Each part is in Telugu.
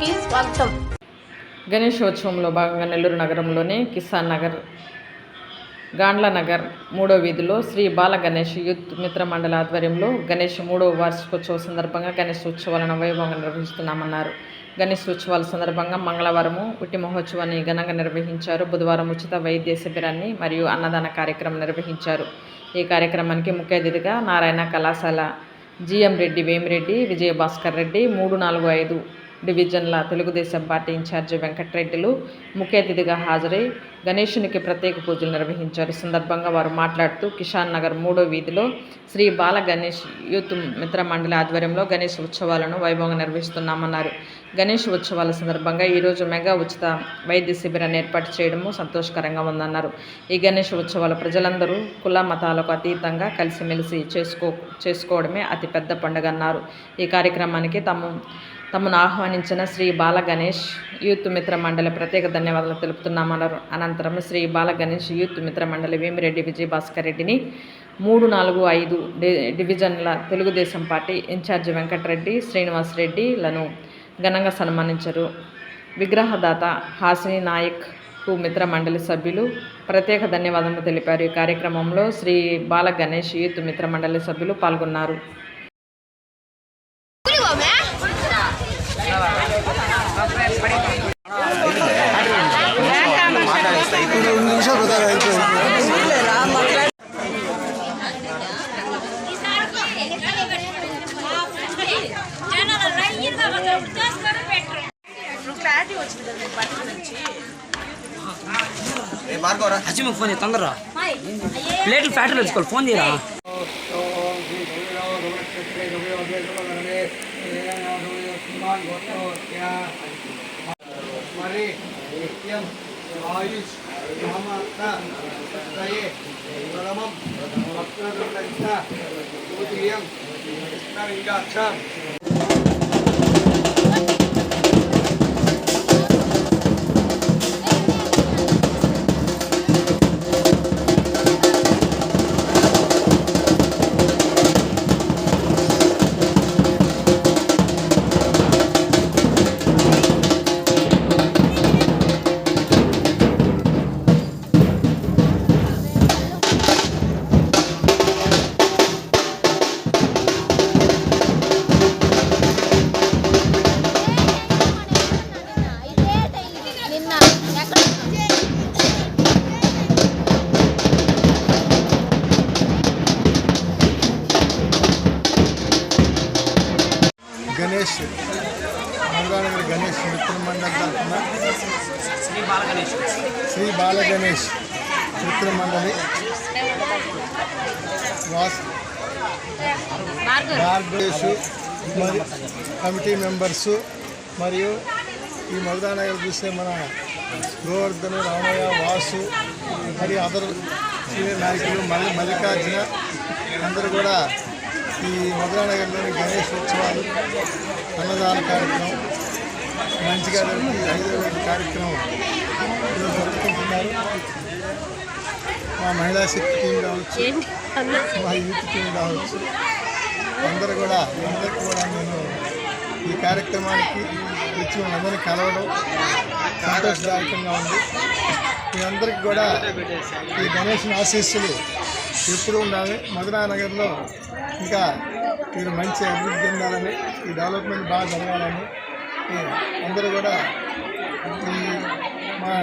కి స్వాగతం. గణేశోత్సవంలో భాగంగా నెల్లూరు నగరంలోని కిసాన్ నగర్ గాండ్ల నగర్ మూడో వీధిలో శ్రీ బాల గణేష్ యూత్ మిత్ర మండలి ఆధ్వర్యంలో గణేష్ మూడో వార్షికోత్సవ సందర్భంగా గణేష్ ఉత్సవాలను వైభవంగా నిర్వహిస్తున్నామన్నారు. గణేష్ ఉత్సవాల సందర్భంగా మంగళవారము ఉట్టి మహోత్సవాన్ని ఘనంగా నిర్వహించారు. బుధవారం ఉచిత వైద్య శిబిరాన్ని మరియు అన్నదాన కార్యక్రమం నిర్వహించారు. ఈ కార్యక్రమానికి ముఖ్య అతిథిగా నారాయణ కళాశాల జిఎం రెడ్డి వేమిరెడ్డి విజయభాస్కర్ రెడ్డి మూడు నాలుగు ఐదు డివిజన్ల తెలుగుదేశం పార్టీ ఇన్ఛార్జి వెంకటరెడ్డిలు ముఖ్య అతిథిగా హాజరై గణేశునికి ప్రత్యేక పూజలు నిర్వహించారు. ఈ సందర్భంగా వారు మాట్లాడుతూ కిషాన్ నగర్ మూడో వీధిలో శ్రీ బాల గణేష్ యూత్ మిత్ర మండలి ఆధ్వర్యంలో గణేష్ ఉత్సవాలను వైభవంగా నిర్వహిస్తున్నామన్నారు. గణేష్ ఉత్సవాల సందర్భంగా ఈరోజు మెగా ఉచిత వైద్య శిబిరాన్ని ఏర్పాటు చేయడము సంతోషకరంగా ఉందన్నారు. ఈ గణేష్ ఉత్సవాలు ప్రజలందరూ కుల మతాలకు అతీతంగా కలిసిమెలిసి చేసుకో చేసుకోవడమే అతిపెద్ద పండుగ అన్నారు. ఈ కార్యక్రమానికి తమ తమను ఆహ్వానించిన శ్రీ బాల గణేష్ యూత్ మిత్ర మండలి ప్రత్యేక ధన్యవాదాలు తెలుపుతున్నామన్నారు అనంతరం శ్రీ బాల గణేష్ యూత్ మిత్ర మండలి వేమిరెడ్డి విజయభాస్కర్ రెడ్డిని మూడు నాలుగు ఐదు డి- డివిజన్ల తెలుగుదేశం పార్టీ ఇన్ఛార్జి వెంకటరెడ్డి శ్రీనివాస్ రెడ్డిలను ఘనంగా సన్మానించారు. విగ్రహదాత హాసిని నాయక్కు మిత్ర మండలి సభ్యులు ప్రత్యేక ధన్యవాదాలు తెలిపారు. ఈ కార్యక్రమంలో శ్రీ బాల గణేష్ యూత్ మిత్ర మండలి సభ్యులు పాల్గొన్నారు. అచ్చిమకు ఫోన్ చేయి తొందరరా ప్లేట్లు ఫ్యాక్టరీ వచ్చుకోవాలి ఫోన్ చేయరా? మరి ఆయుష్ మహమాత్మ సత్తయే పరమం భక్తృత పూజీయం కృష్ణలింగాక్షం నిన్న గణేష్ మంగళవారం గణేష్ మిత్ర మండలి తరఫున శ్రీ బాల గణేష్ శ్రీ బాల గణేష్ మిత్ర మండలి వాస్ భారతదేశ్ మరి కమిటీ మెంబర్సు మరియు ఈ మగదానగర్ చూస్తే మన గోవర్ధన్ రామయ్య వాసు మరియు అదర్ సీనియర్ నాయకులు మల్లి మల్లికార్జున అందరూ కూడా ఈ మధురానగర్లోని గణేష్ ఉత్సవాలు అన్నదాన కార్యక్రమం మంచిగా జరిపి ఐదో రోజు కార్యక్రమం ఈరోజు జరుపుకుంటున్నారు. మా మహిళా శక్తి టీం కావచ్చు మా యూత్ టీం కావచ్చు అందరూ కూడా అందరికీ కూడా నేను ఈ కార్యక్రమానికి వచ్చి మనందరినీ కలవడం సంతోషదాయకంగా ఉంది. మీ అందరికీ కూడా ఈ గణేష్ ఆశీస్సులు ఎప్పుడూ ఉండాలి. మధురానగర్లో ఇంకా మీరు మంచి అభివృద్ధి చెందాలని ఈ డెవలప్మెంట్ బాగా జరగాలని అందరూ కూడా ఈ మా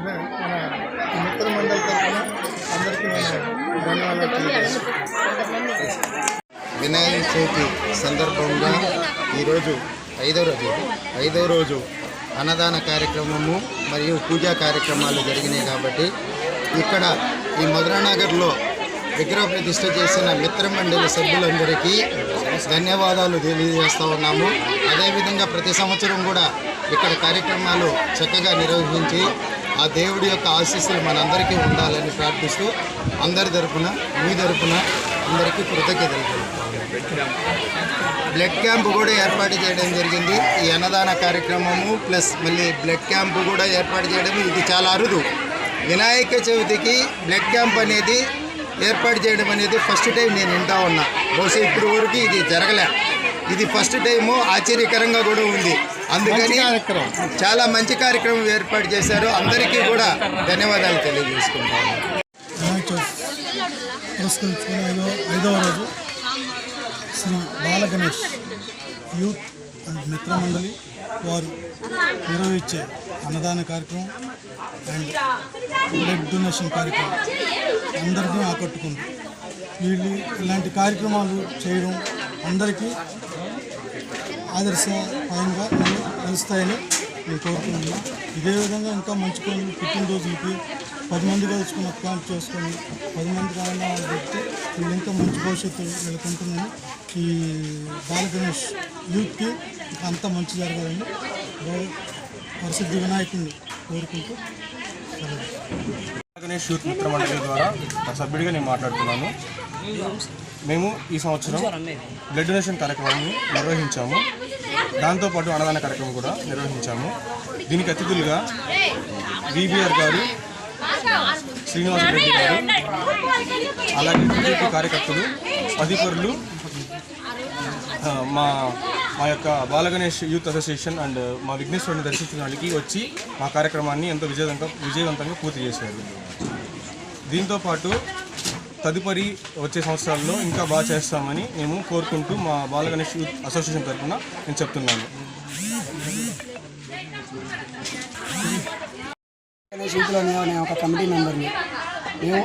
మన మిత్ర మండలి తరఫున అందరికీ నేను ధన్యవాదాలు వినాయక చవితి సందర్భంగా ఈరోజు ఐదో రోజు ఐదో రోజు అన్నదాన కార్యక్రమము మరియు పూజా కార్యక్రమాలు జరిగినాయి కాబట్టి ఇక్కడ ఈ మధురానగర్లో విగ్రహ ప్రతిష్ట చేసిన మిత్రమండలి సభ్యులందరికీ ధన్యవాదాలు తెలియజేస్తూ ఉన్నాము. అదేవిధంగా ప్రతి సంవత్సరం కూడా ఇక్కడ కార్యక్రమాలు చక్కగా నిర్వహించి ఆ దేవుడి యొక్క ఆశీస్సులు మనందరికీ ఉండాలని ప్రార్థిస్తూ అందరి తరఫున మీ తరఫున అందరికీ కృతజ్ఞతలు. బ్లడ్ క్యాంప్ కూడా ఏర్పాటు చేయడం జరిగింది. ఈ అన్నదాన కార్యక్రమము ప్లస్ మళ్ళీ బ్లడ్ క్యాంప్ కూడా ఏర్పాటు చేయడం ఇది చాలా అరుదు. వినాయక చవితికి బ్లడ్ క్యాంప్ అనేది ఏర్పాటు చేయడం అనేది ఫస్ట్ టైం నేను వింటా ఉన్నా. బహుశా ఇప్పటి వరకు ఇది జరగలే. ఇది ఫస్ట్ టైము ఆశ్చర్యకరంగా కూడా ఉంది. అందుకని. చాలా మంచి కార్యక్రమం ఏర్పాటు చేశారు. అందరికీ కూడా ధన్యవాదాలు తెలియజేసుకుంటాను. పురస్కరించుకుని ఐదవ రోజు. శ్రీ బాలగణేష్ యూత్ అండ్ మిత్ర మండలి వారు నిర్వహించే అన్నదాన కార్యక్రమం అండ్ బ్లడ్ డొనేషన్ కార్యక్రమం అందరినీ ఆకట్టుకుంది. వీళ్ళు ఇలాంటి కార్యక్రమాలు చేయడం అందరికీ ఆదర్శపరంగా నిలు- నిలుస్తాయని నేను కోరుకుంటున్నాను. ఇదే విధంగా ఇంకా మంచి పనులు పుట్టినరోజులకి పది మంది కలుసుకుని ప్లాన్ చేసుకొని పది మంది కావాలన్నా పెట్టి వీళ్ళు ఇంకా మంచి భవిష్యత్తు వీళ్ళకుంటుందని ఈ బాల గణేష్ యూత్కి అంతా మంచి జరగాలని పరిశుద్ధి ప్రసిద్ధి వినాయకుడిని కోరుకుంటూ సెలవు. గణేష్ యూత్ మిత్ర మండలి ద్వారా సభ్యుడిగా నేను మాట్లాడుతున్నాను. మేము ఈ సంవత్సరం బ్లడ్ డొనేషన్ కార్యక్రమాన్ని నిర్వహించాము. దాంతోపాటు అన్నదాన కార్యక్రమం కూడా నిర్వహించాము. దీనికి అతిథులుగా బీబీఆర్ గారు శ్రీనివాస రెడ్డి గారు అలాగే టీడీపీ కార్యకర్తలు అధికారులు మా మా యొక్క బాలగణేష్ యూత్ అసోసియేషన్ అండ్ మా విఘ్నేశ్వరుని దర్శించడానికి వచ్చి మా కార్యక్రమాన్ని ఎంతో విజయవంతంగా విజయవంతంగా పూర్తి చేశారు. దీంతోపాటు తదుపరి వచ్చే సంవత్సరాల్లో ఇంకా బాగా చేస్తామని మేము కోరుకుంటూ మా బాలగణేష్ యూత్ అసోసియేషన్ తరఫున నేను చెప్తున్నాను. గణేష్ నేను ఒక కమిటీ మెంబర్ని. మేము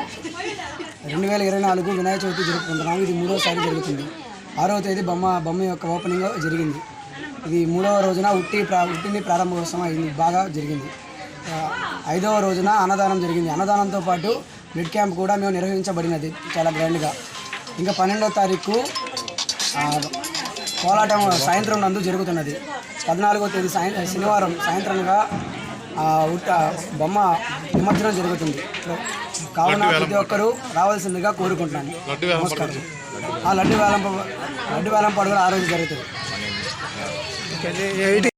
రెండు వేల ఇరవై నాలుగు వినాయక చవితి జరుపుకుంటున్నాము. ఇది మూడోసారి జరుగుతుంది. ఆరవ తేదీ బొమ్మ బొమ్మ యొక్క ఓపెనింగ్ జరిగింది. ఇది మూడవ రోజున ఉట్టి ప్రా ఉట్టింది ప్రారంభోత్సవం అయింది. బాగా జరిగింది. ఐదవ రోజున అన్నదానం జరిగింది. అన్నదానంతో పాటు మిడ్ క్యాంప్ కూడా మేము నిర్వహించబడినది చాలా గ్రాండ్గా. ఇంకా పన్నెండవ తారీఖు కోలాటం సాయంత్రం నందు జరుగుతున్నది. పద్నాలుగో తేదీ సాయం శనివారం సాయంత్రంగా బొమ్మ నిమజ్జనం జరుగుతుంది. కావున ప్రతి ఒక్కరూ రావాల్సిందిగా కోరుకుంటున్నాను. నమస్కారం. ఆ లడ్డు వేలం లడ్డు వేలం పాడు కూడా ఆ రోజు జరుగుతుంది